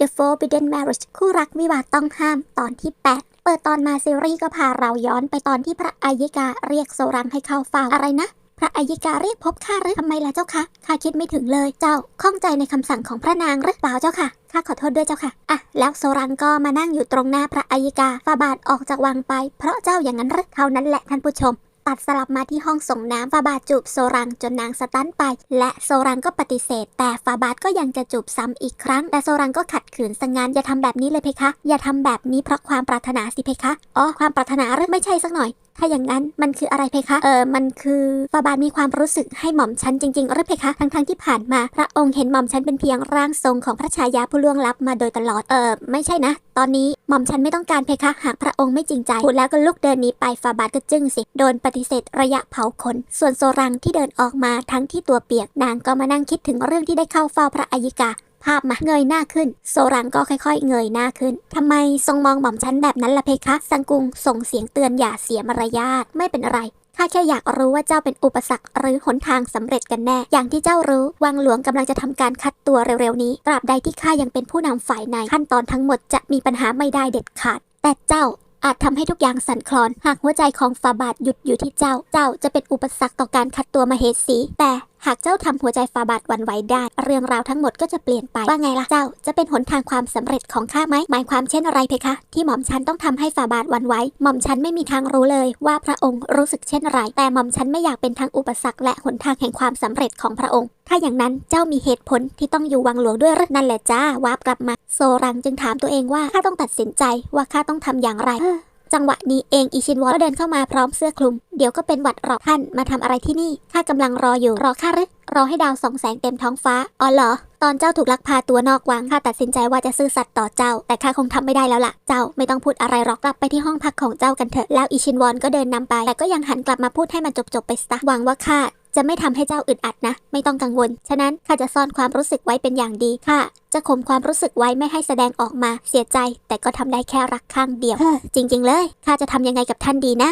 The Forbidden Marriage คู่รักวิวาทต้องห้ามตอนที่ 8 เปิดตอนมาซีรีส์ก็พาเราย้อนไปตอนที่พระอายิกาเรียกโซรังให้เข้าเฝ้าอะไรนะ พระอายิกาเรียกพบข้าหรือทำไมล่ะเจ้าคะข้าคิดไม่ถึงเลยเจ้าข้องใจในคำสั่งของพระนางหรือเปล่าเจ้าค่ะข้าขอโทษด้วยเจ้าค่ะอะแล้วโซรังก็มานั่งอยู่ตรงหน้าพระอายิกาฟาบาทออกจากวังไป เพราะเจ้าอย่างนั้นหรือเท่านั้นแหละท่านผู้ชม ตัดสลับมาที่ห้องส่งน้ำฟาบาจูบโซรังจนนางสตันไป และโซรังก็ปฏิเสธ แต่ฟาบาทก็ยังจะจูบซ้ำอีกครั้ง แต่โซรังก็ขัดขืนสังงานอย่าทำแบบนี้เลยเพคะ อย่าทำแบบนี้เพราะความปรารถนาสิเพคะอ๋อความปรารถนาหรือไม่ใช่สักหน่อย ถ้าอย่างนั้นมันคืออะไรเพคะ เออมันคือฟาบาทมีความรู้สึกให้หม่อมฉันจริงๆหรือเพคะ ทั้งๆที่ผ่านมา พระองค์เห็นหม่อมฉันเป็นเพียงร่างทรงของพระชายาผู้ล่วงลับมาโดยตลอด เออไม่ใช่นะ ตอนนี้หม่อมฉันไม่ต้องการเพคะ หากพระองค์ไม่จริงใจพูดแล้วก็ลุกเดินหนีไปฟาบาทก็จึ้งสิ โดนปฏิเสธระยะเผาขน ส่วนโซรังที่เดินออกมาทั้งที่ตัวเปียก นางก็มานั่งคิดถึงเรื่องที่ได้เข้าเฝ้าพระอายิกา ภาพมาเงยหน้าขึ้น โซรังก็ค่อยๆ เงยหน้าขึ้นทำไมทรงมองหม่อมฉันแบบนั้นล่ะเพคะสังกุงส่งเสียงเตือนอย่าเสียมารยาทไม่เป็นไรข้าแค่อยากรู้ว่าเจ้าเป็นอุปสรรคหรือหนทางสำเร็จกันแน่ อย่างที่เจ้ารู้ วังหลวงกำลังจะทำการคัดตัวเร็วๆนี้ ตราบใดที่ข้ายังเป็นผู้นำฝ่ายในขั้นตอนทั้งหมดจะมีปัญหาไม่ได้เด็ดขาด แต่เจ้าอาจทำให้ทุกอย่างสั่นคลอน หากหัวใจของฟาบาทหยุดอยู่ที่เจ้า เจ้าจะเป็นอุปสรรคต่อการคัดตัวมาเหสี แต่ หากเจ้าทำหัวใจฟาบาทวันไหวได้ เรื่องราวทั้งหมดก็จะเปลี่ยนไปว่าไงล่ะเจ้า จะเป็นหนทางความสำเร็จของข้าไหมหมายความเช่นอะไรเพคะ ที่หม่อมฉันต้องทำให้ฟาบาทวันไหวหม่อมฉันไม่มีทางรู้เลยว่าพระองค์รู้สึกเช่นไร แต่หม่อมฉันไม่อยากเป็นทั้งอุปสรรคและหนทางแห่งความสำเร็จของพระองค์ ถ้าอย่างนั้นเจ้ามีเหตุผลที่ต้องอยู่วังหลวงด้วยหรือนั่นแหละจ้าวาบกลับมา โซรังจึงถามตัวเองว่าข้าต้องตัดสินใจว่าข้าต้องทำอย่างไร จังหวะนี้เองอิชินวอนก็เดินเข้ามาพร้อมเสื้อคลุม เดี๋ยวก็เป็นหวัดหรอกท่านมาทำอะไรที่นี่ข้ากำลังรออยู่รอข้าหรือรอให้ดาวส่องแสงเต็มท้องฟ้าอ๋อเหรอ ตอนเจ้าถูกลักพาตัวนอกวังข้าตัดสินใจว่าจะซื่อสัตย์ต่อเจ้า แต่ข้าคงทำไม่ได้แล้วล่ะ เจ้าไม่ต้องพูดอะไรหรอกกลับไปที่ห้องพักของเจ้ากันเถอะแล้วอิชินวอนก็เดินนำไปแต่ก็ยังหันกลับมาพูดให้มันจบๆไปซะหวังว่าข้า จะไม่ทำให้เจ้าอึดอัดนะ ไม่ต้องกังวล ฉะนั้นข้าจะซ่อนความรู้สึกไว้เป็นอย่างดีข้าจะข่มความรู้สึกไว้ไม่ให้แสดงออกมา เสียใจ แต่ก็ทำได้แค่รักข้างเดียว จริง ๆ เลยข้าจะทำยังไงกับท่านดีนะ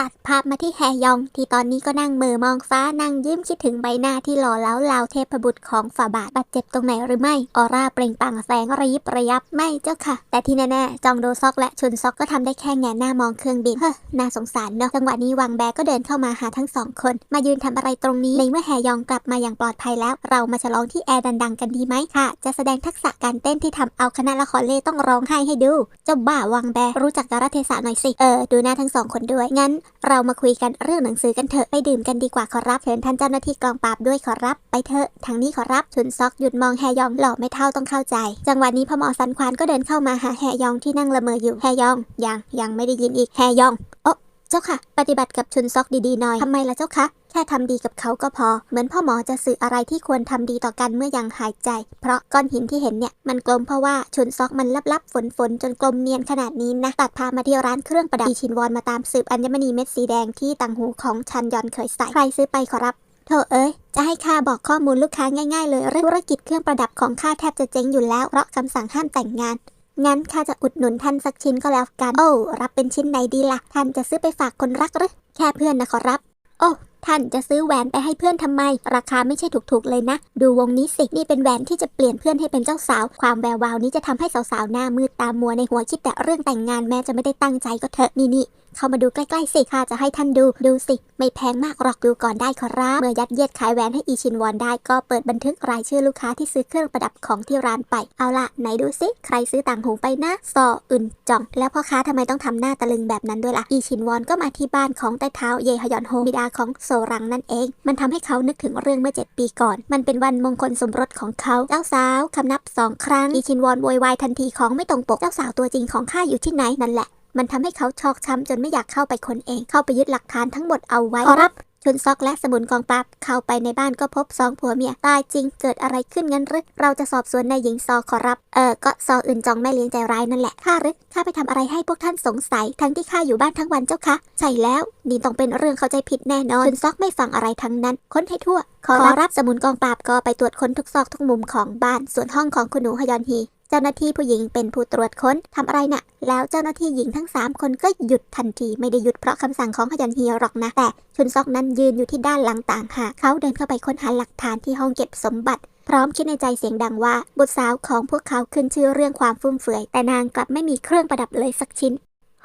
ตัดภาพมาที่แฮยอง ที่ตอนนี้ก็นั่งมือมองฟ้านั่งยิ้มคิดถึงใบหน้าที่หล่อเหลาลาวเทพบุตรของฝาบาทบาดเจ็บตรงไหนหรือไม่ ออร่าเปล่งปลั่งแสงระยิบระยับไม่เจ้าค่ะ แต่ที่แน่ๆจองโดซอกและชุนซอกก็ทำได้แค่แงหน้ามองเครื่องบินเฮ้อน่าสงสารเนอะจังหวะนี้วังแบก็เดินเข้ามาหาทั้งสองคน มายืนทำอะไรตรงนี้ในเมื่อแฮยองกลับมาอย่างปลอดภัยแล้ว เรามาฉลองที่แอร์ดังๆ กันดีไหมค่ะ จะแสดงทักษะการเต้นที่ทำเอาคณะละครเล่ต้องร้องไห้ให้ดู เจ้าบ้าวังแบรู้จักกาลเทศะหน่อยสิเออดูหน้าทั้งสองคนด้วยงั้นเรามาคุยกันเรื่องหนังสือกันเถอะไปดื่มกันดีกว่าขอรับเชิญท่านเจ้าหน้าที่กองปราบด้วยขอรับ ไปเถอะทางนี้ขอรับชุนซอกหยุดมองแฮยองหล่อไม่เท่าต้องเข้าใจ จังหวะนี้พอหมอสันควานก็เดินเข้ามาหาแฮยองที่นั่งละเมออยู่แฮยองยังยังไม่ได้ยินอีกแฮยองโอ้เจ้าค่ะ ปฏิบัติกับชุนซอกดีๆหน่อยทำไมล่ะเจ้าคะ แค่ทำดีกับเขาก็พอ เหมือนพ่อหมอจะสื่ออะไรที่ควรทำดีต่อกันเมื่อยังหายใจ เพราะก้อนหินที่เห็นเนี่ยมันกลมเพราะว่าชุนซอกมันลับๆฝนๆจนกลมเนียนขนาดนี้นะตัดพามาที่ร้านเครื่องประดับอีชินวอนมาตามสืบอัญมณีเม็ดสีแดงที่ต่างหูของชันยอนเคยใส่ใครซื้อไปขอรับโธ่เอ้ย จะให้ข้าบอกข้อมูลลูกค้าง่ายๆเลยเรื่องธุรกิจเครื่องประดับของข้าแทบจะเจ๊งอยู่แล้ว เพราะคำสั่งห้ามแต่งงาน งั้นข้าจะอุดหนุนท่านสักชิ้นก็แล้วกัน โอ้ รับเป็นชิ้นไหนดีล่ะ ท่านจะซื้อไปฝากคนรักหรือ แค่เพื่อนนะขอรับ โอ้ ท่านจะซื้อแหวนไปให้เพื่อนทำไม ราคาไม่ใช่ถูกๆเลยนะ ดูวงนี้สิ นี่เป็นแหวนที่จะเปลี่ยนเพื่อนให้เป็นเจ้าสาว ความแวววาวนี้จะทำให้สาวๆหน้ามืดตามัวในหัวคิดแต่เรื่องแต่งงานแม้จะไม่ได้ตั้งใจก็เถอะนี่นี่ เข้ามาดูใกล้ๆสิข้าจะให้ท่านดูดูสิ ไม่แพงมากหรอกดูก่อนได้ขอรับเมื่อยัดเยียดขายแหวนให้อีชินวอนได้ก็เปิดบันทึกรายชื่อลูกค้าที่ซื้อเครื่องประดับของที่ร้านไป เอาละไหนดูสิใครซื้อต่างหูไปนะซออึนจอง แล้วพ่อค้าทำไมต้องทำหน้าตะลึงแบบนั้นด้วยล่ะอีชินวอนก็มาที่บ้านของใต้เท้าเยฮยอนโฮบิดาของโซรังนั่นเอง มันทำให้เขานึกถึงเรื่องเมื่อ 7 ปีก่อน มันเป็นวันมงคลสมรสของเขาเจ้าสาวคำนับสองครั้งอีชินวอนโวยวายทันทีของไม่ตรงปกเจ้าสาวตัวจริงของข้าอยู่ที่ไหนนั่นแหละ มันทำให้เขาชอกช้ำจนไม่อยากเข้าไปคนเอง เข้าไปยึดหลักฐานทั้งหมดเอาไว้ขอรับชุนซอกและสมุนกองปราบเข้าไปในบ้านก็พบสองผัวเมียตายจริงเกิดอะไรขึ้นงั้นหรือเราจะสอบสวนนายหญิงซอขอรับ เออก็ซออื่นจองแม่เลี้ยงใจร้ายนั่นแหละข้าหรือข้าไปทำอะไรให้พวกท่านสงสัย ทั้งที่ข้าอยู่บ้านทั้งวันเจ้าคะใช่แล้ว นี่ต้องเป็นเรื่องเข้าใจผิดแน่นอนชุนซอกไม่ฟังอะไรทั้งนั้น ค้นให้ทั่ว ขอรับสมุนกองปราบก็ไปตรวจค้นทุกซอกทุกมุมของบ้านส่วนห้องของคุณหนูฮยอนฮี เจ้าหน้าที่ผู้หญิงเป็นผู้ตรวจค้นทำอะไรนะ่ะ แล้วเจ้าหน้าที่หญิงทั้ง 3 คนก็หยุดทันทีไม่ได้หยุดเพราะคำสั่งของขยันเฮียหรอกนะ แต่ชุนซอกนั้นยืนอยู่ที่ด้านหลังต่างหากเขาเดินเข้าไปค้นหาหลักฐานที่ห้องเก็บสมบัติพร้อมคิดในใจเสียงดังว่าบุตรสาวของพวกเขาขึ้นชื่อเรื่องความฟุ่มเฟือย แต่นางกลับไม่มีเครื่องประดับเลยสักชิ้น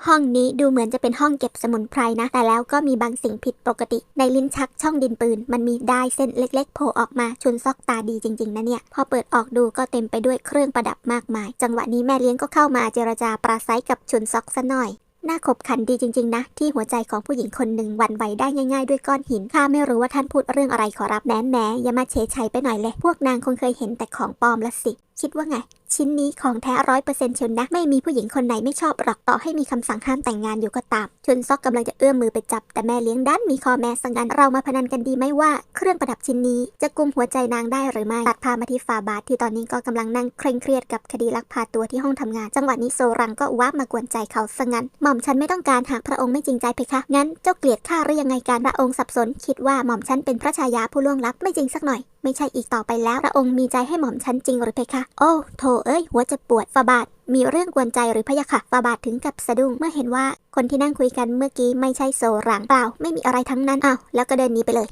ห้องนี้ดูเหมือนจะเป็นห้องเก็บสมุนไพรนะ แต่แล้วก็มีบางสิ่งผิดปกติ ในลิ้นชักช่องดินปืน มันมีได้ายเส้นเล็กๆโผล่ออกมาชุนซอกตาดีจริงๆนะเนี่ย พอเปิดออกดูก็เต็มไปด้วยเครื่องประดับมากมาย จังหวะนี้แม่เลี้ยงก็เข้ามาเจรจาปราศัยกับชุนซอกซะหน่อยน่าขบขันดีจริงๆนะ ที่หัวใจของผู้หญิงคนหนึ่งวันไหวได้ง่ายๆด้วยก้อนหินข้าไม่รู้ว่าท่านพูดเรื่องอะไรขอรับแหนแหนอย่ามาเฉยชัยไปหน่อยเลย พวกนางคงเคยเห็นแต่ของปลอมละสิ คิดว่าไง ชิ้นนี้ของแท้ร้อยเปอร์เซ็นต์เชียวนะ ไม่มีผู้หญิงคนไหนไม่ชอบหรอกต่อให้มีคำสั่งห้ามแต่งงานอยู่ก็ตาม ชุนซอกกำลังจะเอื้อมมือไปจับ แต่แม่เลี้ยงดันมีคอแม้สังกันเรามาพนันกันดีไหมว่าเครื่องประดับชิ้นนี้จะกุมหัวใจนางได้หรือไม่ตัดพามาที่ฟาบาทที่ตอนนี้ก็กำลังนั่งเคร่งเครียดกับคดีลักพาตัวที่ห้องทำงาน จังหวะนี้โซรังก็ว้ามากวนใจเขาสังันหม่อมฉันไม่ต้องการหากพระองค์ไม่จริงใจเพคะงั้นเจ้าเกลียดข้าหรือยังไงการพระองค์สับสน คิดว่าหม่อมฉันเป็นพระชายาผู้ล่วงลับไม่จริงสักหน่อย ไม่ใช่อีกต่อไปแล้วพระองค์มีใจให้หม่อมฉันจริงหรือเพคะ โอ้โถเอ้ย หัวจะปวดฝาบาทมีเรื่องกวนใจหรือพะยะค่ะฟาบาทถึงกับสะดุ้งเมื่อเห็นว่าคนที่นั่งคุยกันเมื่อกี้ไม่ใช่โซรังเปล่า ไม่มีอะไรทั้งนั้นอ้าวแล้วก็เดินหนีไปเลย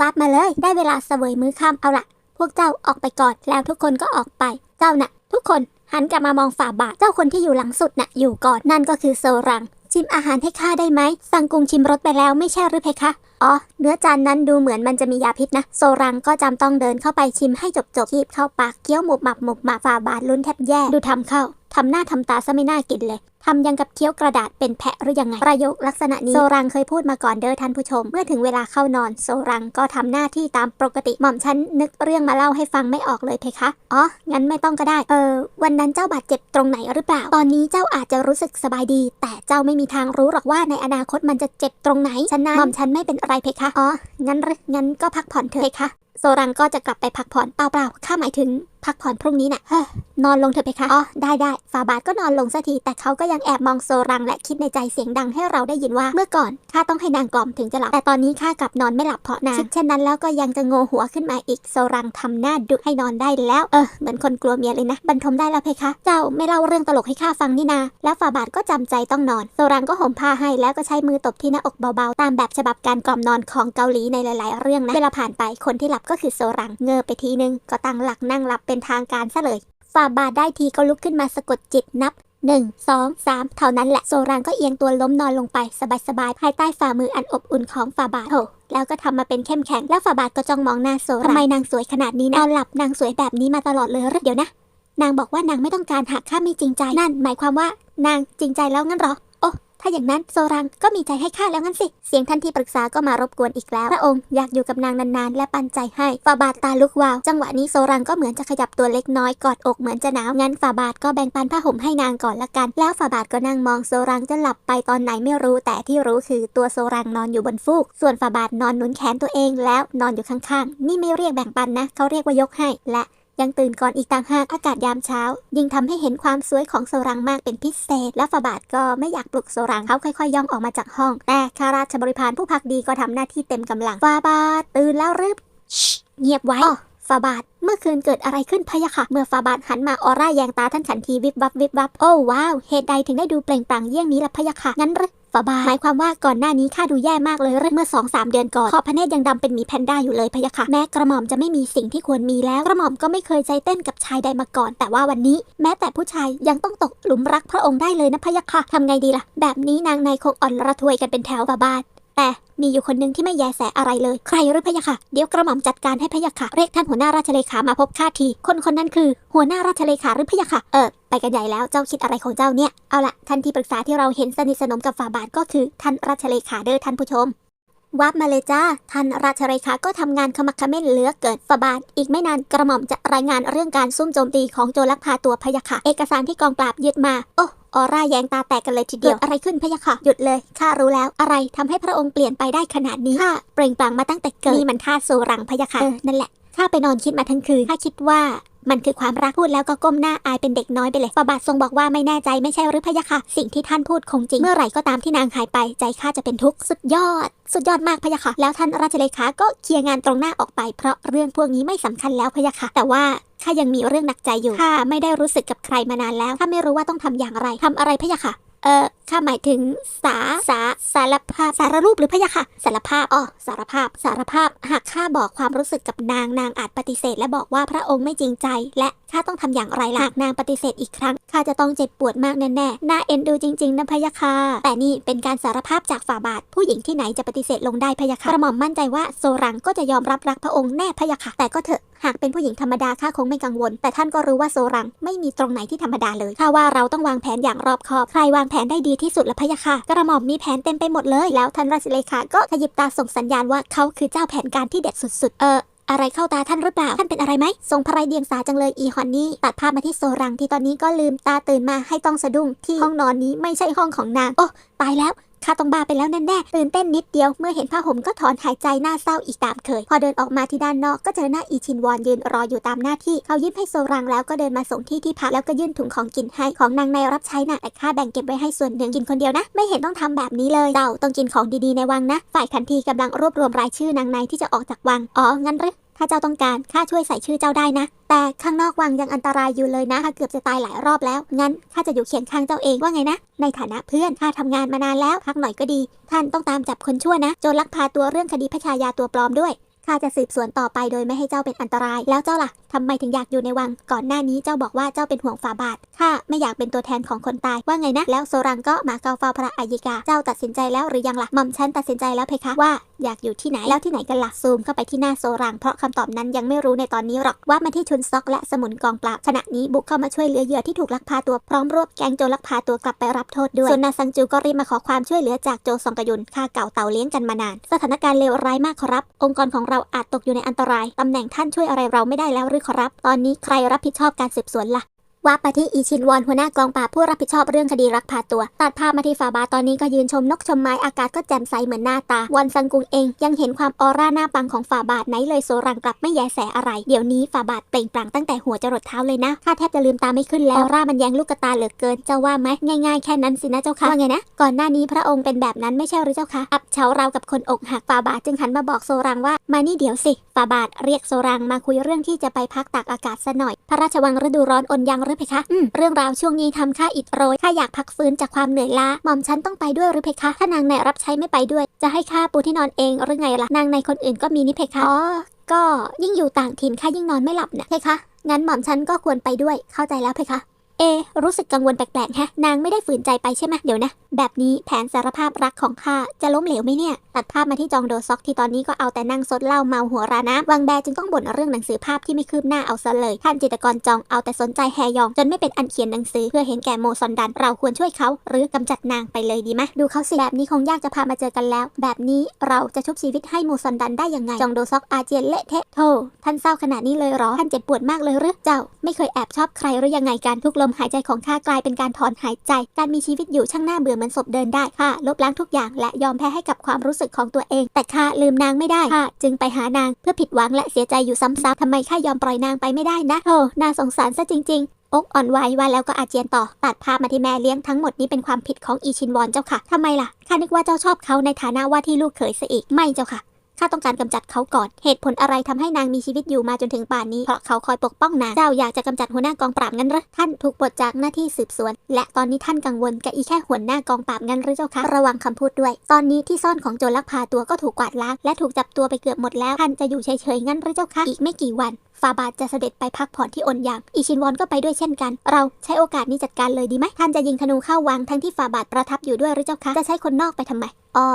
วาบมาเลย ได้เวลาเสวยมื้อค่ำเอาละพวกเจ้าออกไปก่อนแล้วทุกคนก็ออกไป เจ้าน่ะ ทุกคนหันกลับมามองฝ่าบาทเจ้าคนที่อยู่หลังสุดน่ะอยู่ก่อนนั่นก็คือโซรัง ชิมอาหารให้ข้าได้ไหมสั่งกรุงชิมรสไปแล้วไม่ใช่หรือเพคะอ๋อเนื้อจานนั้นดูเหมือนมันจะมียาพิษนะ โซรังก็จำต้องเดินเข้าไปชิมให้จบจบคีบเข้าปากเคี้ยวหมุบหมับหมุบหมับฝ่าบาทลุ้นแทบแย่ดูทำเข้าทำหน้าทำตาซะไม่น่ากินเลยทำยังกับเคี้ยวกระดาษเป็นแพะหรือยังไง ประโยคลักษณะนี้โซรังเคยพูดมาก่อนเด้อท่านผู้ชม เมื่อถึงเวลาเข้านอนโซรังก็ทำหน้าที่ตามปกติหม่อมฉันนึกเรื่องมาเล่าให้ฟังไม่ออกเลยเพคะ อ๋อ งั้นไม่ต้องก็ได้ เออวันนั้นเจ้าบาดเจ็บตรงไหนหรือเปล่า ตอนนี้เจ้าอาจจะรู้สึกสบายดี แต่เจ้าไม่มีทางรู้หรอกว่าในอนาคตมันจะเจ็บตรงไหนฉะนั้นหม่อมฉันไม่เป็นอะไรเพคะ อ๋อ งั้นหรืองั้นก็พักผ่อนเถอะเพคะ โซรังก็จะกลับไปพักผ่อนเปล่าๆข้าหมายถึง พักผ่อนพรุ่งนี้น่ะนอนลงเถอะเพคะ อ๋อ ได้ได้ฟาบาทก็นอนลงสักที แต่เขาก็ยังแอบมองโซรังและคิดในใจเสียงดังให้เราได้ยินว่า เมื่อก่อนข้าต้องให้นางกล่อมถึงจะหลับ แต่ตอนนี้ข้ากลับนอนไม่หลับเพราะนางคิดเช่นนั้นแล้วก็ยังจะโงหัวขึ้นมาอีก โซรังทำหน้าดุให้นอนได้แล้ว เออ เหมือนคนกลัวเมียเลยนะ บรรทมได้แล้วเพคะ เจ้าไม่เล่าเรื่องตลกให้ข้าฟังนี่นา แล้วฟาบาทก็จำใจต้องนอน โซรังก็ห่มผ้าให้แล้วก็ใช้มือตบที่หน้าอกเบาๆ ตามแบบฉบับการกล่อมนอนของเกาหลีในหลาย ๆ เรื่องนะ เวลาผ่านไปคนที่หลับก็คือโซรัง เงอไปทีนึงก็ตั้งหลักนั่งหลับเป็นทางการซะเลยฟาบาทได้ทีก็ลุกขึ้นมาสะกดจิตนับ1 2 3เท่านั้นแหละโซรังก็เอียงตัวล้มนอนลงไป สบายๆภายใต้ฝ่ามืออันอบอุ่นของฟาบาทโถแล้วก็ทำมาเป็นเข้มแข็ง แล้วฟาบาทก็จ้องมองหน้าโซรังทำไมนางสวยขนาดนี้นะนอนหลับนางสวยแบบนี้มาตลอดเลยหรือเดี๋ยวนะ นางบอกว่านางไม่ต้องการหากข้าไม่จริงใจนั่น หมายความว่านางจริงใจแล้วงั้นหรอ ถ้าอย่างนั้นโซรังก็มีใจให้ข้าแล้วงั้นสิ เสียงท่านที่ปรึกษาก็มารบกวนอีกแล้ว พระองค์อยากอยู่กับนางนานๆ และปันใจให้ฟาบาทตาลุกวาว จังหวะนี้โซรังก็เหมือนจะขยับตัวเล็กน้อยกอดอกเหมือนจะหนาว งั้นฟาบาทก็แบ่งปันผ้าห่มให้นางก่อนละกัน แล้วฟาบาทก็นั่งมองโซรังจะหลับไปตอนไหนไม่รู้ แต่ที่รู้คือตัวโซรังนอนอยู่บนฟูก ส่วนฟาบาทนอนหนุนแขนตัวเองแล้วนอนอยู่ข้างๆ นี่ไม่เรียกแบ่งปันนะ เขาเรียกว่ายกให้และ ยังตื่นก่อนอีกต่างหากอากาศยามเช้า ยิ่งทำให้เห็นความสวยของโซรังมากเป็นพิเศษ และฝาบาทก็ไม่อยากปลุกโซรังเขาค่อยๆย่องออกมาจากห้อง แต่ข้าราชบริพารผู้พักดีก็ทำหน้าที่เต็มกำลังฟาบาทตื่นแล้วหรือเงียบไว้ฟาบาทเมื่อคืนเกิดอะไรขึ้นพะยะค่ะ เมื่อฟาบาทหันมาออร่าแยงตาท่านขันทีวิบวับวิบวับ โอ้ว้าว เหตุใดถึงได้ดูเปล่งปลั่งเยี่ยงนี้ล่ะพะยะค่ะ งั้นหรือ ฝาบาหมายความว่าก่อนหน้านี้ข้าดูแย่มากเลยเมื่อสองสามเดือนก่อนขอบพระเนตรยังดำเป็นหมีแพนด้าอยู่เลยพะยะค่ะแม้กระหม่อมจะไม่มีสิ่งที่ควรมีแล้วกระหม่อมก็ไม่เคยใจเต้นกับชายใดมาก่อน แต่ว่าวันนี้ แม้แต่ผู้ชายยังต้องตกหลุมรักพระองค์ได้เลยนะพะยะค่ะทำไงดีล่ะ แบบนี้นางในคงอ่อนระทวยกันเป็นแถวฝาบาท แต่มีอยู่คนหนึ่งที่ไม่แยแสอะไรเลย ใครหรือพะยะค่ะ เดี๋ยวกระหม่อมจัดการให้พะยะค่ะ เรียกท่านหัวหน้าราชเลขามาพบข้าที คนคนนั้นคือ หัวหน้าราชเลขาหรือพะยะค่ะ เออไปกันใหญ่แล้วเจ้าคิดอะไรของเจ้าเนี่ย เอาละท่านที่ปรึกษาที่เราเห็นสนิทสนมกับฝ่าบาทก็คือท่านราชเลขาเด้อท่านผู้ชมวับมาเลยจ้า ท่านราชเลขาก็ทำงานขมักเขม้นเหลือเกิดฝาบาท อีกไม่นานกระหม่อมจะรายงานเรื่องการซุ่มโจมตีของโจรลักพาตัวพะยะค่ะ เอกสารที่กองปราบยึดมา โอ้ ออร่าแยงตาแตกกันเลยทีเดียวอะไรขึ้นพะยะค่ะ หยุดเลยข้ารู้แล้วอะไรทำให้พระองค์เปลี่ยนไปได้ขนาดนี้ข้าเปล่งปลั่งมาตั้งแต่เกิดนี่มันท่าโซรังพะยะค่ะเออนั่นแหละข้าไปนอนคิดมาทั้งคืนข้าคิดว่า มันคือความรักพูดแล้วก็ก้มหน้าอายเป็นเด็กน้อยไปเลยฟาบาททรงบอกว่าไม่แน่ใจไม่ใช่หรือพะยะค่ะ สิ่งที่ท่านพูดคงจริง เมื่อไหร่ก็ตามที่นางหายไป ใจข้าจะเป็นทุกข์สุดยอด สุดยอดมากพะยะค่ะ แล้วท่านราชเลขาก็เคลียร์งานตรงหน้าออกไปเพราะเรื่องพวกนี้ไม่สำคัญแล้วพะยะค่ะ แต่ว่าข้ายังมีเรื่องหนักใจอยู่ข้าไม่ได้รู้สึกกับใครมานานแล้วข้าไม่รู้ว่าต้องทำอย่างไรทำอะไรพะยะค่ะ เออข้าหมายถึงสาสาสารภาพสารรูปหรือพะยะค่ะ สารภาพอ๋อสารภาพ สารภาพ หากข้าบอกความรู้สึกกับนางนางอาจปฏิเสธ และบอกว่าพระองค์ไม่จริงใจ และข้าต้องทำอย่างไรล่ะหากนางปฏิเสธอีกครั้งข้าจะต้องเจ็บปวดมากแน่ๆน่าเอ็นดูจริงๆนะพะยะค่ะแต่นี่เป็นการสารภาพจากฝ่าบาท ผู้หญิงที่ไหนจะปฏิเสธลงได้พะยะค่ะกระหม่อมมั่นใจว่าโซรังก็จะยอมรับรักพระองค์แน่พะยะค่ะแต่ก็เถอะหากเป็นผู้หญิงธรรมดาข้าคงไม่กังวล แต่ท่านก็รู้ว่าโซรังไม่มีตรงไหนที่ธรรมดาเลยข้าว่าเราต้องวางแผนอย่างรอบคอบใครวางแผนได้ดีที่สุดละพะยะค่ะ กระหม่อมมีแผนเต็มไปหมดเลย แล้วท่านราชเลขาก็ขยิบตาส่งสัญญาณว่าเขาคือเจ้าแผนการที่เด็ดสุดๆ เอออะไรเข้าตาท่านหรือเปล่า ท่านเป็นอะไรไหม ทรงพระไรเดียงสาจังเลยอีฮอนนี่ ตัดภาพมาที่โซรังที่ตอนนี้ก็ลืมตาตื่นมาให้ต้องสะดุ้งที่ห้องนอนนี้ไม่ใช่ห้องของนาง โอ้ ตายแล้ว ข้าต้องบ้าไปแล้วแน่ๆตื่นเต้นนิดเดียวเมื่อเห็นผ้าห่มก็ถอนหายใจหน้าเศร้าอีกตามเคย พอเดินออกมาที่ด้านนอกก็เจอหน้าอีชินวอนยืนรออยู่ตามหน้าที่เขายิ้มให้โซรังแล้วก็เดินมาส่งที่ที่พักแล้วก็ยื่นถุงของกินให้ของนางในรับใช้น่ะแต่ข้าแบ่งเก็บไว้ให้ส่วนหนึ่งกินคนเดียวนะ ไม่เห็นต้องทำแบบนี้เลยเจ้าต้องกินของดีๆในวังนะ ฝ่ายขันทีกำลังรวบรวมรายชื่อนางในที่จะออกจากวังอ๋องั้นหรือ ถ้าเจ้าต้องการข้าช่วยใส่ชื่อเจ้าได้นะ แต่ข้างนอกวังยังอันตรายอยู่เลยนะข้าเกือบจะตายหลายรอบแล้ว งั้นข้าจะอยู่เคียงข้างเจ้าเองว่าไงนะ ในฐานะเพื่อนข้าทำงานมานานแล้วพักหน่อยก็ดี ท่านต้องตามจับคนชั่วนะโจรลักพาตัวเรื่องคดีพระชายาตัวปลอมด้วยข้าจะสืบสวนต่อไปโดยไม่ให้เจ้าเป็นอันตราย แล้วเจ้าล่ะทำไมถึงอยากอยู่ในวัง ก่อนหน้านี้เจ้าบอกว่าเจ้าเป็นห่วงฝาบาทข้าไม่อยากเป็นตัวแทนของคนตาย ว่าไงนะ แล้วโซรังก็มาเกาเฝ้าพระอัยิกา เจ้าตัดสินใจแล้วหรือยังล่ะหม่อมฉันตัดสินใจแล้วเพคะว่า อยากอยู่ที่ไหน แล้วที่ไหนกันล่ะซูมเข้าไปที่หน้าโซรัง เพราะคำตอบนั้นยังไม่รู้ในตอนนี้หรอกว่ามาที่ชุนซอกและสมุนกองปราบขณะนี้บุกเข้ามาช่วยเหลือเหยื่อที่ถูกลักพาตัวพร้อมรวบแกงโจรลักพาตัวกลับไปรับโทษด้วยส่วนนาซังจูก็รีบมาขอความช่วยเหลือจากโจซองกยุนข้าเก่าเต่าเลี้ยงกันมานาน สถานการณ์เลวร้ายมากครับ องค์กรของเราอาจตกอยู่ในอันตรายตำแหน่งท่านช่วยอะไรเราไม่ได้แล้วหรือครับ ตอนนี้ใครรับผิดชอบการสืบสวนล่ะ ว่าไปที่อีชินวอนหัวหน้ากองปราบผู้รับผิดชอบเรื่องคดีรักพาตัว ตัดภาพมาที่ฝาบาทตอนนี้ก็ยืนชมนกชมไม้อากาศก็แจ่มใสเหมือนหน้าตาวันซังกุงเองยังเห็นความออร่าหน้าปังของฝาบาทไหนเลยโซรังกลับไม่แยแสอะไรเดี๋ยวนี้ฝาบาทเปล่งปลั่งตั้งแต่หัวจรดเท้าเลยนะข้าแทบจะลืมตาไม่ขึ้นแล้วออร่ามันแยงลูกตาเหลือเกินเจ้าว่าไหมง่ายๆแค่นั้นสินะเจ้าค่ะว่าไงนะก่อนหน้านี้พระองค์เป็นแบบนั้นไม่ใช่หรือเจ้าคะอับเฉาเรากับคนอกหักฝาบาทจึงหันมาบอกโซรังว่ามานี่เดี๋ยวสิฝาบาทเรียกโซรังมาคุยเรื่องที่จะไปพักตากอากาศซะหน่อย พระราชวังฤดูร้อนอนยังรือเพคะ อืม เรื่องราวช่วงนี้ทำข้าอิดโรย ข้าอยากพักฟื้นจากความเหนื่อยล้า หม่อมฉันต้องไปด้วยหรือเพคะ ถ้านางในรับใช้ไม่ไปด้วย จะให้ข้าปูที่นอนเองหรือไงล่ะ นางในคนอื่นก็มีนี่เพคะ อ๋อ ก็ยิ่งอยู่ต่างถิ่นข้ายิ่งนอนไม่หลับนะเพคะ งั้นหม่อมฉันก็ควรไปด้วย เข้าใจแล้วเพคะ เอ รู้สึกกังวลแปลกๆฮะ นางไม่ได้ฝืนใจไปใช่ไหมเดี๋ยวนะ แบบนี้แผนสารภาพรักของข้าจะล้มเหลวไหมเนี่ย ตัดภาพมาที่จองโดซอกที่ตอนนี้ก็เอาแต่นั่งซดเหล้าเมาหัวรานะ วังแบจึงต้องบ่นเรื่องหนังสือภาพที่ไม่คืบหน้าเอาซะเลย ท่านจิตกรจองเอาแต่สนใจแฮยอง จนไม่เป็นอันเขียนหนังสือเพื่อเห็นแก่โมซอนดัน เราควรช่วยเขา หรือกำจัดนางไปเลยดีไหมดูเขาสิแบบนี้คงยากจะพามาเจอกันแล้ว แบบนี้เราจะชุบชีวิตให้โมซอนดันได้ยังไง จองโดซอกอาเจียนเละเทะโธ่ท่านเศร้าขนาดนี้เลยหรอท่านเจ็บปวดมากเลยหรือเจ้า ไม่เคยแอบชอบใครหรือยังไงกันทุกลมหายใจของข้ากลายเป็นการถอนหายใจ การมีชีวิตอยู่ช่างน่าเบื่อเหมือนศพเดินได้ค่ะลบล้างทุกอย่างและยอมแพ้ให้กับความรู้สึกของตัวเอง แต่ข้าลืมนางไม่ได้ค่ะจึงไปหานางเพื่อผิดหวังและเสียใจอยู่ซ้ำๆทำไมข้ายอมปล่อยนางไปไม่ได้นะโธ่น่าสงสารซะจริงๆอกอ่อนไหวว่าแล้วก็อาเจียนต่อ ตัดภาพมาที่แม่เลี้ยงทั้งหมดนี้เป็นความผิดของอีชินวอนเจ้าค่ะ ทำไมล่ะ ข้านึกว่าเจ้าชอบเขาในฐานะว่าที่ลูกเขยซะอีก ไม่เจ้าค่ะ ข้าต้องการกำจัดเขาก่อน เหตุผลอะไรทำให้นางมีชีวิตอยู่มาจนถึงป่านนี้ เพราะเขาคอยปกป้องนาง เจ้าอยากจะกำจัดหัวหน้ากองปราบงั้นหรือท่านถูกปลดจากหน้าที่สืบสวน และตอนนี้ท่านกังวลกับอีแค่หัวหน้ากองปราบงั้นหรือเจ้าคะ ระวังคำพูดด้วย ตอนนี้ที่ซ่อนของโจรลักพาตัวก็ถูกกวาดล้าง และถูกจับตัวไปเกือบหมดแล้ว ท่านจะอยู่เฉยๆงั้นหรือเจ้าคะ อีกไม่กี่วันฟาบาทจะเสด็จไปพักผ่อนที่อนยาง อีชินวอนก็ไปด้วยเช่นกัน เราใช้โอกาสนี้จัดการเลยดีไหม ท่านจะยิงธนูเข้าวังทั้งที่ฟาบาทประทับอยู่ด้วยหรือเจ้าคะ จะใช้คนนอกไปทำไมอ๋อ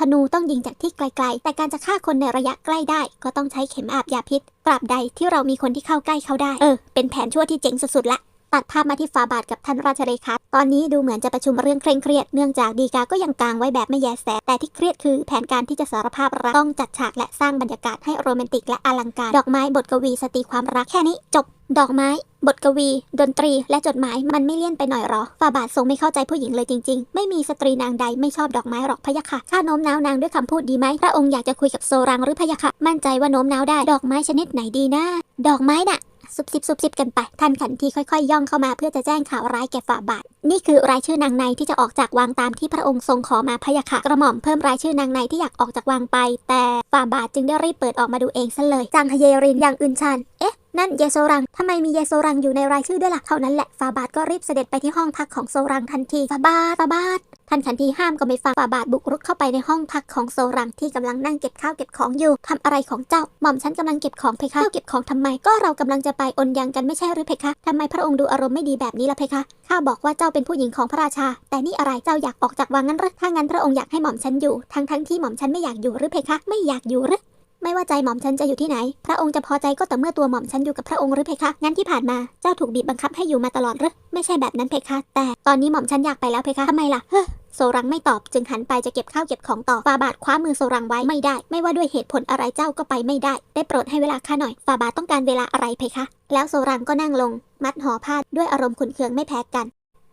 ธนูต้องยิงจากที่ไกลๆ แต่การจะฆ่าคนในระยะใกล้ได้ ก็ต้องใช้เข็มอาบยาพิษ ตราบใดที่เรามีคนที่เข้าใกล้เขาได้ เออ เป็นแผนชั่วที่เจ๋งสุดๆละ ตัดภาพมาที่ฝาบาทกับท่านราชเลขาตอนนี้ดูเหมือนจะประชุมเรื่องเคร่งเครียด เนื่องจากดีกาก็ยังกางไว้แบบไม่แยแส แต่ที่เครียดคือแผนการที่จะสารภาพรักต้องจัดฉากและสร้างบรรยากาศให้โรแมนติกและอลังการ ดอกไม้บทกวีสตรีความรักแค่นี้จบดอกไม้ บทกวี ดนตรี และจดหมาย มันไม่เลี่ยนไปหน่อยหรอฝ่าบาททรงไม่เข้าใจผู้หญิงเลยจริง ๆ ไม่มีสตรีนางใดไม่ชอบดอกไม้หรอกพะยะค่ะ ข้าโน้มน้าวนางด้วยคำพูดดีไหม พระองค์อยากจะคุยกับโซรังหรือพะยะค่ะ มั่นใจว่าโน้มน้าวได้ ดอกไม้ชนิดไหนดีนะ ดอกไม้น่ะ ซุบซิบซุบซิบกันไป ท่านขันทีค่อยๆ ย่องเข้ามาเพื่อจะแจ้งข่าวร้ายแก่ฝ่าบาท นี่คือรายชื่อนางในที่จะออกจากวังตามที่พระองค์ทรงขอมาพยาค่ะกระหม่อมเพิ่มรายชื่อนางในที่อยากออกจากวังไป แต่ฝ่าบาทจึงได้รีบเปิดออกมาดูเองซะเลย จางฮเยรินอย่างอึนชัน เอ๊ะ นั่นเยโซรังทำไมมีเยโซรังอยู่ในรายชื่อด้วยล่ะ เท่านั้นแหละฝ่าบาทก็รีบเสด็จไปที่ห้องพักของโซรังทันทีฝ่าบาทฝ่าบาทท่านขันทีห้ามก็ไม่ฟังฝ่าบาทบุกรุกเข้าไปในห้องพักของโซรังที่กำลังนั่งเก็บข้าวเก็บของอยู่ทำอะไรของเจ้า หม่อมฉันกำลังเก็บของเพคะเก็บของทำไม ก็เรากำลังจะไปอนยังกันไม่ใช่หรือเพคะทำไมพระองค์ดูอารมณ์ไม่ดีแบบนี้ล่ะเพคะข้าบอกว่าเจ้าเป็นผู้หญิงของพระราชา แต่นี่อะไรเจ้าอยากออกจากวังงั้นหรือถ้างั้นพระองค์อยากให้หม่อมฉันอยู่ ทั้งทั้งที่หม่อมฉันไม่อยากอยู่หรือเพคะ ไม่อยากอยู่หรือ ไม่ว่าใจหม่อมฉันจะอยู่ที่ไหน พระองค์จะพอใจก็แต่เมื่อตัวหม่อมฉันอยู่กับพระองค์หรือเพคะ งั้นที่ผ่านมาเจ้าถูกบีบบังคับให้อยู่มาตลอดหรือไม่ใช่แบบนั้นเพคะ แต่ตอนนี้หม่อมฉันอยากไปแล้วเพคะทำไมล่ะเฮ้อโซรังไม่ตอบจึงหันไปจะเก็บข้าวเก็บของต่อฟาบาทคว้ามือโซรังไว้ไม่ได้ ไม่ว่าด้วยเหตุผลอะไรเจ้าก็ไปไม่ได้ ได้โปรดให้เวลาข้าหน่อยฟาบาทต้องการเวลาอะไรเพคะ แล้วโซรังก็นั่งลง มัดห่อผ้าด้วยอารมณ์ขุนเคืองไม่แพ้กัน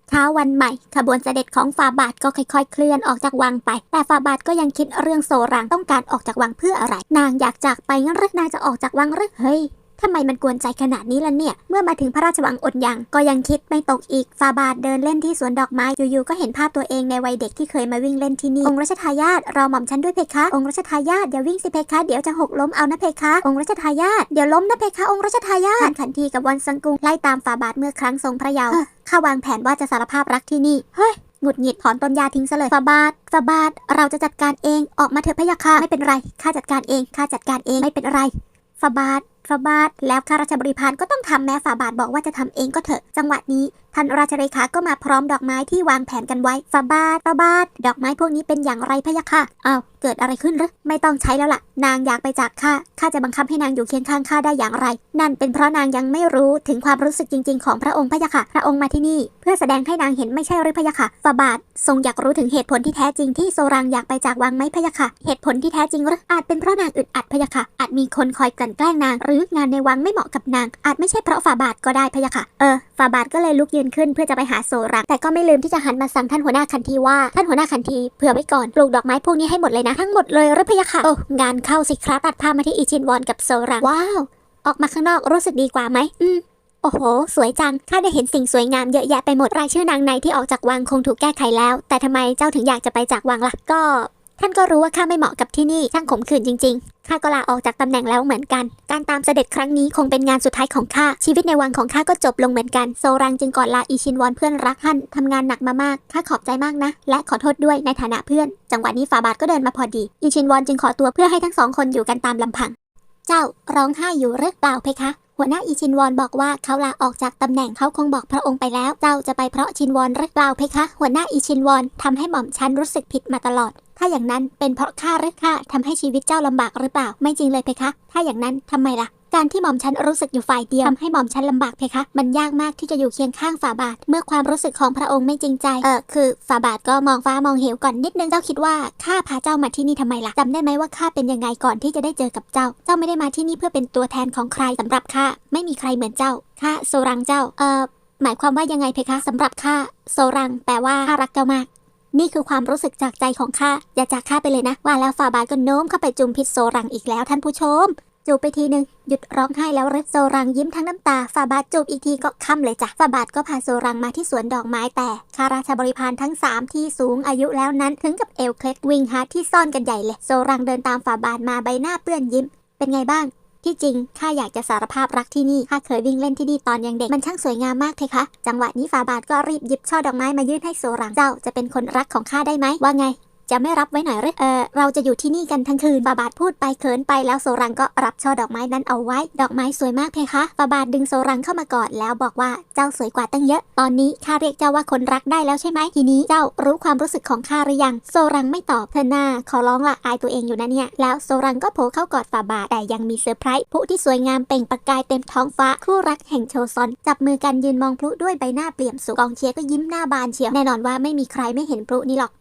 เช้าวันใหม่ ขบวนเสด็จของฟาบาทก็ค่อยๆ เคลื่อนออกจากวังไป แต่ฟาบาทก็ยังคิดเรื่องโซรังต้องการออกจากวังเพื่ออะไร นางอยากจากไปงั้นหรือนางจะออกจากวังหรือเฮ้ย ทำไมมันกวนใจขนาดนี้ล่ะเนี่ย เมื่อมาถึงพระราชวังอดยังก็ยังคิดไม่ตกอีกฟาบาทเดินเล่นที่สวนดอกไม้อยู่ๆก็เห็นภาพตัวเองในวัยเด็กที่เคยมาวิ่งเล่นที่นี่องค์รัชทายาทรอหม่อมฉันด้วยเพคะ องค์รัชทายาทอย่าวิ่งสิเพคะเดี๋ยวจะหกล้มเอานะเพคะ องค์รัชทายาทเดี๋ยวล้มนะเพคะ องค์รัชทายาททันทีกับวันสังกุงไล่ตามฟาบาทเมื่อครั้งทรงพระเยาว์ข้าวางแผนว่าจะสารภาพรักที่นี่เฮ้ยหงุดหงิดถอนต้นยาทิ้งซะเลยฟาบาทฟาบาทเราจะจัดการเองออกมาเถอะพะยะค่ะไม่เป็นไรข้าจัดการเองข้าจัดการเองไม่เป็นไรฟาบาท ฝาบาทแล้วข้าราชบริพารก็ต้องทำแม้ฝาบาทบอกว่าจะทำเองก็เถอะ จังหวะนี้ ท่านราชเลขาก็มาพร้อมดอกไม้ที่วางแผนกันไว้ฟาบาทฟาบาทดอกไม้พวกนี้เป็นอย่างไรพะยะค่ะอ้าวเกิดอะไรขึ้นหรือไม่ต้องใช้แล้วล่ะ นางอยากไปจากข้าข้าจะบังคับให้นางอยู่เคียงข้างข้าได้อย่างไร นั่นเป็นเพราะนางยังไม่รู้ถึงความรู้สึกจริง ๆ ของพระองค์พะยะค่ะ พระองค์มาที่นี่ เพื่อแสดงให้นางเห็นไม่ใช่หรือพะยะค่ะฟาบาททรงอยากรู้ถึงเหตุผลที่แท้จริงที่โซรังอยากไปจากวังไหมพะยะค่ะ เหตุผลที่แท้จริงหรืออาจเป็นเพราะนางอึดอัดพะยะค่ะ อาจมีคนคอยกลั่นแกล้งนาง หรืองานในวังไม่เหมาะกับนาง อาจไม่ใช่เพราะฟาบาทก็ได้พะยะค่ะ เออฟาบาทก็เลยลุกยืนขึ้นเพื่อจะไปหาโซรังแต่ก็ไม่ลืมที่จะหันมาสั่งท่านหัวหน้าคันทีว่าท่านหัวหน้าคันทีเผื่อไว้ก่อนปลูกดอกไม้พวกนี้ให้หมดเลยนะทั้งหมดเลยหรือพะยะค่ะโอ้งานเข้าสิครับตัดภาพมาที่อีชินวอนกับโซรังว้าวออกมาข้างนอกรู้สึกดีกว่าไหมอืมโอ้โห สวยจัง ข้าได้เห็นสิ่งสวยงามเยอะแยะไปหมด รายชื่อนางในที่ออกจากวังคงถูกแก้ไขแล้ว แต่ทำไมเจ้าถึงอยากจะไปจากวังล่ะ ก็ ท่านก็รู้ว่าข้าไม่เหมาะกับที่นี่ช่างขมขื่นจริงๆข้าก็ลาออกจากตำแหน่งแล้วเหมือนกัน การตามเสด็จครั้งนี้คงเป็นงานสุดท้ายของข้าชีวิตในวังของข้าก็จบลงเหมือนกันโซรังจึงก่อนลาอีชินวอนเพื่อนรักท่านทำงานหนักมามากข้าขอบใจมากนะ และขอโทษด้วยในฐานะเพื่อน จังหวะนี้ฝาบาทก็เดินมาพอดี อีชินวอนจึงขอตัวเพื่อให้ทั้งสองคนอยู่กันตามลำพัง เจ้าร้องไห้อยู่หรือเปล่าเพคะหัวหน้าอีชินวอนบอกว่าเขาลาออกจากตำแหน่งเขาคงบอกพระองค์ไปแล้ว เจ้าจะไปเพราะชินวอนหรือเปล่าเพคะ หัวหน้าอีชินวอนทำให้หม่อมฉันรู้สึกผิดมาตลอด ถ้าอย่างนั้นเป็นเพราะข้าหรือข้าทำให้ชีวิตเจ้าลำบากหรือเปล่า ไม่จริงเลยเพคะ ถ้าอย่างนั้นทำไมล่ะ การที่หม่อมฉันรู้สึกอยู่ฝ่ายเดียวทำให้หม่อมฉันลำบากเพคะ มันยากมากที่จะอยู่เคียงข้างฝ่าบาท เมื่อความรู้สึกของพระองค์ไม่จริงใจ เออคือฝ่าบาทก็มองฟ้ามองเหวก่อนนิดนึง เจ้าคิดว่าข้าพาเจ้ามาที่นี่ทำไมล่ะจำได้ไหมว่าข้าเป็นยังไงก่อนที่จะได้เจอกับเจ้า เจ้าไม่ได้มาที่นี่เพื่อเป็นตัวแทนของใครสำหรับข้า ไม่มีใครเหมือนเจ้า ข้าโซรังเจ้า เออหมายความว่ายังไงเพคะสำหรับข้าโซรังแปลว่าข้ารักเจ้ามาก นี่คือความรู้สึกจากใจของข้า อย่าจากข้าไปเลยนะ ว่าแล้วฟาบาทก็โน้มเข้าไปจุมพิษโซรังอีกแล้วท่านผู้ชม จูบไปทีหนึ่งหยุดร้องไห้แล้วเรโซรังยิ้มทั้งน้ำตาฟาบาทจูบอีกทีก็ค่ำเลยจ้ะฟาบาทก็พาโซรังมาที่สวนดอกไม้แต่ข้าราชบริพารทั้ง 3 ที่สูงอายุแล้วนั้นถึงกับเอวเคล็ดวิ่งหาที่ซ่อนกันใหญ่เลย โซรังเดินตามฟาบาทมาใบหน้าเปื้อนยิ้ม เป็นไงบ้าง ที่จริงข้าอยากจะสารภาพรักที่นี่ข้าเคยวิ่งเล่นที่นี่ตอนยังเด็กมันช่างสวยงามมากเลยคะจังหวะนี้ฟาบาทก็รีบหยิบช่อดอกไม้มายื่นให้โซรังเจ้าจะเป็นคนรักของข้าได้ไหมว่าไง จะไม่รับไว้หน่อยหรือเออเราจะอยู่ที่นี่กันทั้งคืนฟาบาทพูดไปเขินไปแล้วโซรังก็รับช่อดอกไม้นั้นเอาไว้ ดอกไม้สวยมากเพคะฟาบาทดึงโซรังเข้ามากอดแล้วบอกว่าเจ้าสวยกว่าตั้งเยอะ ตอนนี้ข้าเรียกเจ้าว่าคนรักได้แล้วใช่ไหมทีนี้เจ้ารู้ความรู้สึกของข้าหรือยัง โซรังไม่ตอบเธอหน้าขอร้องละอายตัวเองอยู่นะเนี่ย แล้วโซรังก็โผล่เข้ากอดฟาบาทแต่ยังมีเซอร์ไพรส์พลุที่สวยงามเปล่งประกายเต็มท้องฟ้าคู่รักแห่งโชซอนจับมือกันยืนมองพลุด้วยใบหน้าเปลี่ยมสุกองเชียร์ก็ยิ้มหน้าบานเชียวแน่นอนว่าไม่มีใครไม่เห็นพลุนี้หรอก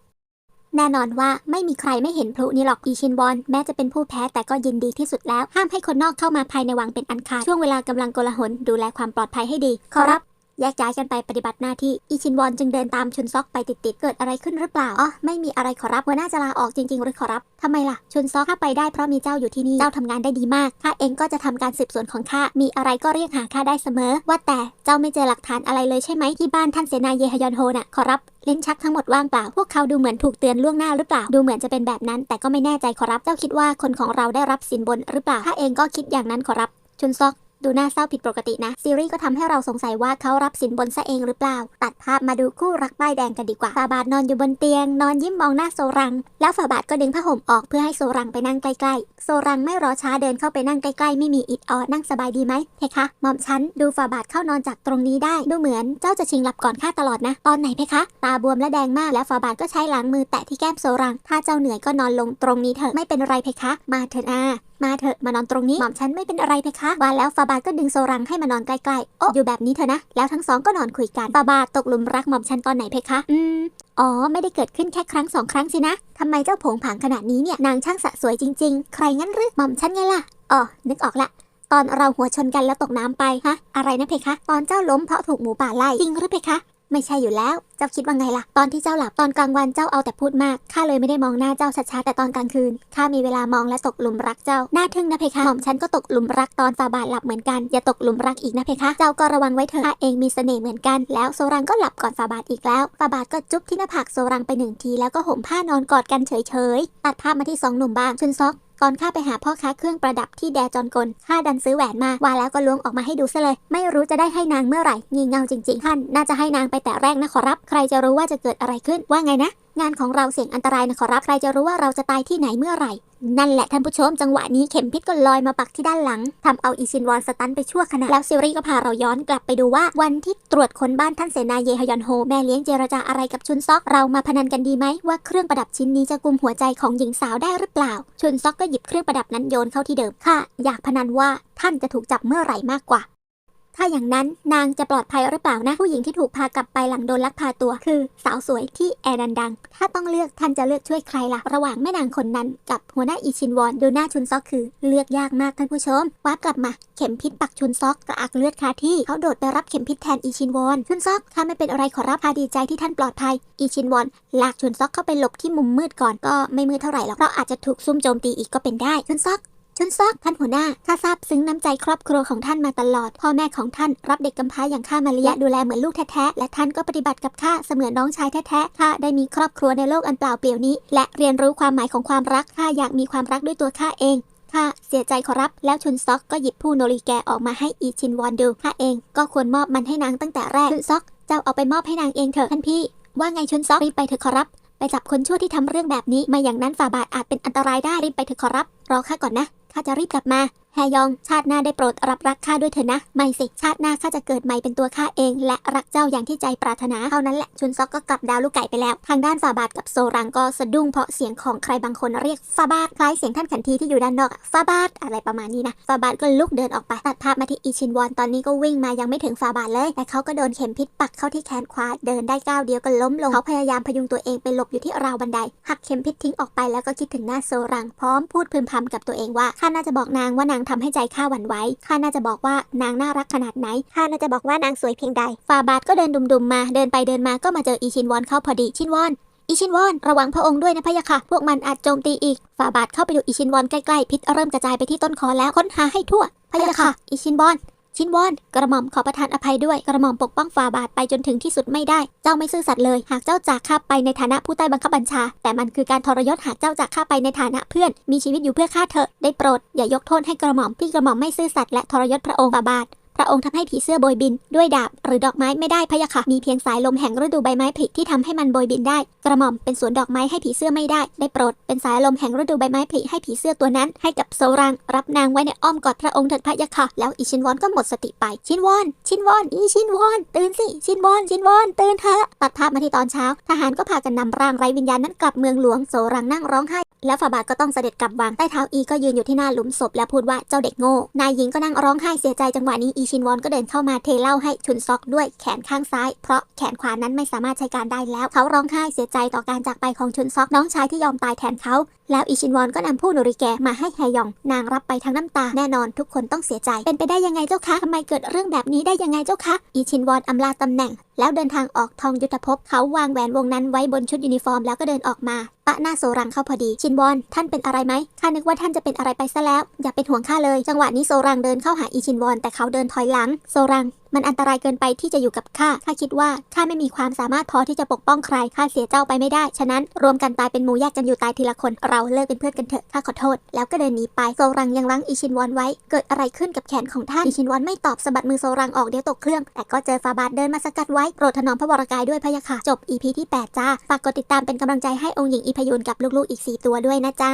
แน่นอนว่าไม่มีใครไม่เห็นพลุนี้หรอกอีชินบอนแม้จะเป็นผู้แพ้แต่ก็ยินดีที่สุดแล้ว ห้ามให้คนนอกเข้ามาภายในวังเป็นอันขาดช่วงเวลากำลังโกลาหลดูแลความปลอดภัยให้ดีขอรับ แยกย้ายกันไปปฏิบัติหน้าที่อีชินวอนจึงเดินตามชุนซอกไปติดๆเกิดอะไรขึ้นหรือเปล่าอ๋อไม่มีอะไรขอรับหัวหน้าจะลาออกจริงๆหรือขอรับทำไมล่ะ ชุนซอกข้าไปได้เพราะมีเจ้าอยู่ที่นี่เจ้าทำงานได้ดีมากข้าเองก็จะทำการสืบสวนของข้ามีอะไรก็เรียกหาข้าได้เสมอ ว่าแต่เจ้าไม่เจอหลักฐานอะไรเลยใช่ไหมที่บ้านท่านเสนาเยฮยอนโฮน่ะขอรับเลิ้นชักทั้งหมดว่างเปล่า พวกเขาดูเหมือนถูกเตือนล่วงหน้าหรือเปล่า ดูเหมือนจะเป็นแบบนั้น แต่ก็ไม่แน่ใจขอรับ เจ้าคิดว่าคนของเราได้รับสินบนหรือเปล่าข้าเองก็คิดอย่างนั้นขอรับ ชุนซอก ดูน่าเศร้าผิดปกตินะ ซีรีส์ก็ทำให้เราสงสัยว่าเขารับสินบนซะเองหรือเปล่า ตัดภาพมาดูคู่รักป้ายแดงกันดีกว่าฟาบาทนอนอยู่บนเตียง นอนยิ้มมองหน้าโซรัง แล้วฟาบาทก็ดึงผ้าห่มออกเพื่อให้โซรังไปนั่งใกล้ๆ โซรังไม่รอช้าเดินเข้าไปนั่งใกล้ๆ ไม่มีอิดออนั่งสบายดีไหมเพคะหม่อมฉันดูฟาบาทเข้านอนจากตรงนี้ได้ ดูเหมือนเจ้าจะชิงหลับก่อนข้าตลอดนะ ตอนไหนเพคะ ตาบวมและแดงมากแล้วฟาบาทก็ใช้หลังมือแตะที่แก้มโซรัง ถ้าเจ้าเหนื่อยก็นอนลงตรงนี้เถอะไม่เป็นไรเพคะ มาเถอะอา มาเถอะมานอนตรงนี้หม่อมฉันไม่เป็นอะไรเพคะว่าแล้วฟาบาทก็ดึงโซรังให้มานอนใกล้ๆโอ้อยู่แบบนี้เถอะนะ แล้วทั้งสองก็นอนคุยกันฟาบาทตกหลุมรักหม่อมฉันตอนไหนเพคะอืมอ๋อ ไม่ได้เกิดขึ้นแค่ครั้งสองครั้งสินะทำไมเจ้าผงผางขนาดนี้เนี่ยนางช่างสะสวยจริง ๆ ใครงั้นหรือหม่อมฉันไงล่ะอ๋อนึกออกละตอนเราหัวชนกันแล้วตกน้ำไปฮะอะไรนะเพคะ ตอนเจ้าล้มเพราะถูกหมูป่าไล่จริงหรือเพคะ ไม่ใช่อยู่แล้ว เจ้าคิดว่าไงล่ะ ตอนที่เจ้าหลับตอนกลางวันเจ้าเอาแต่พูดมาก ข้าเลยไม่ได้มองหน้าเจ้าชัดๆแต่ตอนกลางคืน ข้ามีเวลามองและตกหลุมรักเจ้า น่าทึ่งนะเพคะ หม่อมฉันก็ตกหลุมรักตอนฟาบาทหลับเหมือนกัน อย่าตกหลุมรักอีกนะเพคะ เจ้าก็ระวังไว้เถอะข้าเองมีเสน่ห์เหมือนกัน แล้วโซรังก็หลับก่อนฟาบาทอีกแล้วฟาบาทก็จุ๊บที่หน้าผากโซรังไปหนึ่งทีแล้วก็ห่มผ้านอนกอดกันเฉยๆ ตัดภาพมาที่สองหนุ่มบ้าง ชุนซอก ตอนข้าไปหาพ่อค้าเครื่องประดับที่แดจอนกลข้าดันซื้อแหวนมาว่าแล้วก็ล้วงออกมาให้ดูซะเลย ไม่รู้จะได้ให้นางเมื่อไหร่งี่เง่าจริงๆท่านน่าจะให้นางไปแต่แรกนะขอรับ ใครจะรู้ว่าจะเกิดอะไรขึ้นว่าไงนะ งานของเราเสี่ยงอันตรายนะขอรับใครจะรู้ว่าเราจะตายที่ไหนเมื่อไหร่ นั่นแหละท่านผู้ชมจังหวะนี้เข็มพิษก็ลอยมาปักที่ด้านหลังทำเอาอีชินวอนสตันไปชั่วขณะแล้วซิรีก็พาเราย้อนกลับไปดูว่าวันที่ตรวจค้นบ้านท่านเสนาเยฮยอนโฮแม่เลี้ยงเจรจาอะไรกับชุนซอกเรามาพนันกันดีไหมว่าเครื่องประดับชิ้นนี้จะกุมหัวใจของหญิงสาวได้หรือเปล่า ชุนซอกก็หยิบเครื่องประดับนั้นโยนเข้าที่เดิมค่ะ อยากพนันว่าท่านจะถูกจับเมื่อไหร่มากกว่า ถ้าอย่างนั้นนางจะปลอดภัยหรือเปล่านะผู้หญิงที่ถูกพากลับไปหลังโดนลักพาตัว คือสาวสวยที่แอร์ดันดัง ถ้าต้องเลือกท่านจะเลือกช่วยใครล่ะ ระหว่างแม่นางคนนั้นกับหัวหน้าอีชินวอนดูหน้าชุนซอกคือ เลือกยากมากท่านผู้ชมวาร์ปกลับมา เข็มพิษปักชุนซอกกระอักเลือดคาที่เขาโดดไปรับเข็มพิษแทนอีชินวอนชุนซอกข้าไม่เป็นอะไรขอรับพาดีใจที่ท่านปลอดภัย อีชินวอนลากชุนซอกเข้าไปหลบที่มุมมืดก่อนก็ไม่มืดเท่าไหร่หรอกเพราะอาจจะถูกซุ่มโจมตีอีกก็เป็นได้ชุนซอก ชุนซอกท่านหัวหน้าข้าทราบซึ้งน้ำใจครอบครัวของท่านมาตลอด พ่อแม่ของท่านรับเด็กกำพร้าอย่างข้ามาเลี้ยงดูแลเหมือนลูกแท้ๆ และท่านก็ปฏิบัติกับข้าเสมือนน้องชายแท้ๆ ข้าได้มีครอบครัวในโลกอันเปล่าเปลี่ยวนี้ และเรียนรู้ความหมายของความรัก ข้าอยากมีความรักด้วยตัวข้าเองข้าเสียใจขอรับ แล้วชุนซอกก็หยิบผู้โนริแกออกมาให้อีชินวอนดูข้าเองก็ควรมอบมันให้นางตั้งแต่แรกชุนซอกเจ้าเอาไปมอบให้นางเองเถอะท่านพี่ ว่าไงชุนซอกรีบไปเถอะขอรับไปจับคนชั่วที่ทำเรื่องแบบนี้ม่อย่างนั้นฝ่าบาทอาจเป็นอันตรายได้รีบไปเถอะขอรับ รอข้าก่อนนะ Hajarib gặp ma, แฮยอง ชาติหน้าได้โปรดรับรักข้าด้วยเถอะนะ ไม่สิ ชาติหน้าข้าจะเกิดใหม่เป็นตัวข้าเอง และรักเจ้าอย่างที่ใจปรารถนา เท่านั้นแหละ ชุนซอกก็กลับดาวลูกไก่ไปแล้ว ทางด้านฝาบาทกับโซรังก็สะดุ้งเพราะเสียงของใครบางคนเรียกฟาบาทคล้ายเสียงท่านขันทีที่อยู่ด้านนอกอะฟาบาทอะไรประมาณนี้นะฟาบาทก็ลุกเดินออกไปตัดภาพมาที่อีชินวอนตอนนี้ก็วิ่งมายังไม่ถึงฟาบาทเลย แต่เขาก็โดนเข็มพิษปักเข้าที่แขนขวาเดินได้ก้าวเดียวก็ล้มลงเขาพยายามพยุงตัวเองไปหลบอยู่ที่ราวบันไดหักเข็มพิษทิ้งออกไปแล้วก็คิดถึงหน้าโซรังพร้อมพูดพึมพำกับตัวเองว่าข้าน่าจะบอกนางว่านางทำให้ใจข้าหวั่นไหวข้าน่าจะบอกว่านางน่ารักขนาดไหนข้าน่าจะบอกว่านางสวยเพียงใดฟาบาทก็เดินดุมๆมา เดินไปเดินมาก็มาเจออีชินวอนเข้าพอดีชินวอนอีชินวอนระวังพระองค์ด้วยนะพะยะค่ะ พวกมันอาจโจมตีอีก ฝ่าบาทเข้าไปดูอีชินวอนใกล้ๆ พิษเริ่มกระจายไปที่ต้นคอแล้วค้นหาให้ทั่วพะยะค่ะ อีชินวอน ชินวอน กระหม่อมขอประทานอภัยด้วยกระหม่อมปกป้องฝ่าบาทไปจนถึงที่สุดไม่ได้ เจ้าไม่ซื่อสัตย์เลย หากเจ้าจากข้าไปในฐานะผู้ใต้บังคับบัญชา แต่มันคือการทรยศหากเจ้าจากข้าไปในฐานะเพื่อน มีชีวิตอยู่เพื่อข้าเถอะได้โปรดอย่ายกโทษให้กระหม่อมที่กระหม่อมไม่ซื่อสัตย์และทรยศพระองค์ฝ่าบาท พระองค์ทำให้ผีเสื้อโบยบิน ด้วยดาบหรือดอกไม้ไม่ได้พะยะค่ะ มีเพียงสายลมแห่งฤดูใบไม้ผลิที่ทำให้มันโบยบินได้ กระหม่อมเป็นสวนดอกไม้ให้ผีเสื้อไม่ได้ ได้โปรด เป็นสายลมแห่งฤดูใบไม้ผลิให้ผีเสื้อตัวนั้น ให้กับโซรัง รับนางไว้ในอ้อมกอดพระองค์เถิดพะยะค่ะ แล้วอีชินวอนก็หมดสติไป ชินวอน ชินวอน อีชินวอน ตื่นสิ ชินวอน ชินวอน ตื่นเถอะ ตัดภาพมาที่ตอนเช้า ทหารก็พากันนำร่างไร้วิญญาณนั้นกลับเมืองหลวง โซรังนั่งร้องไห้ แล้วฝาบาทก็ต้องเสด็จกลับวัง ใต้เท้าอีก็ยืนอยู่ที่หน้าหลุมศพแล้วพูดว่าเจ้าเด็กโง่ นายหญิงก็นั่งร้องไห้เสียใจจังหวะนี้อีชินวอนก็เดินเข้ามาเทเหล้าให้ชุนซอกด้วยแขนข้างซ้าย เพราะแขนขวานั้นไม่สามารถใช้การได้แล้ว เขาร้องไห้เสียใจต่อการจากไปของชุนซอกน้องชายที่ยอมตายแทนเขาแล้วอีชินวอนก็นำผู้หนุริแกมาให้แฮยอง นางรับไปทั้งน้ำตาแน่นอนทุกคนต้องเสียใจ เป็นไปได้ยังไงเจ้าคะทำไมเกิดเรื่องแบบนี้ได้ยังไงเจ้าคะอีชินวอนอำลาตำแหน่ง แล้วเดินทางออกทองยุทธภพเขาวางแหวนวงนั้นไว้บนชุดยูนิฟอร์มแล้วก็เดินออกมาปะหน้าโซรังเข้าพอดี ชินวอนท่านเป็นอะไรไหมข้านึกว่าท่านจะเป็นอะไรไปซะแล้ว อย่าเป็นห่วงข้าเลย จังหวะนี้โซรังเดินเข้าหาอีชินวอนแต่เขาเดินถอยหลัง โซรังมันอันตรายเกินไปที่จะอยู่กับข้า ข้าคิดว่าข้าไม่มีความสามารถพอที่จะปกป้องใคร ข้าเสียเจ้าไปไม่ได้ ฉะนั้นรวมกันตายเป็นหมู่แยกกันอยู่ตายทีละคน เราเลิกเป็นเพื่อนกันเถอะ ข้าขอโทษ แล้วก็เดินหนีไป โซรังยังรั้งอีชินวอนไว้ เกิดอะไรขึ้นกับแขนของท่าน อีชินวอนไม่ตอบสะบัดมือโซรังออกเดี๋ยวตกเครื่อง แต่ก็เจอฟาบาทเดินมาสกัดไว้ โปรดถนอมพระวรกายด้วยพะยะค่ะ จบ EP ที่ 8 จ้า ฝากกดติดตามเป็นกำลังใจให้องค์หญิงอีพยุนกับลูกๆอีก 4 ตัวด้วยนะจ้า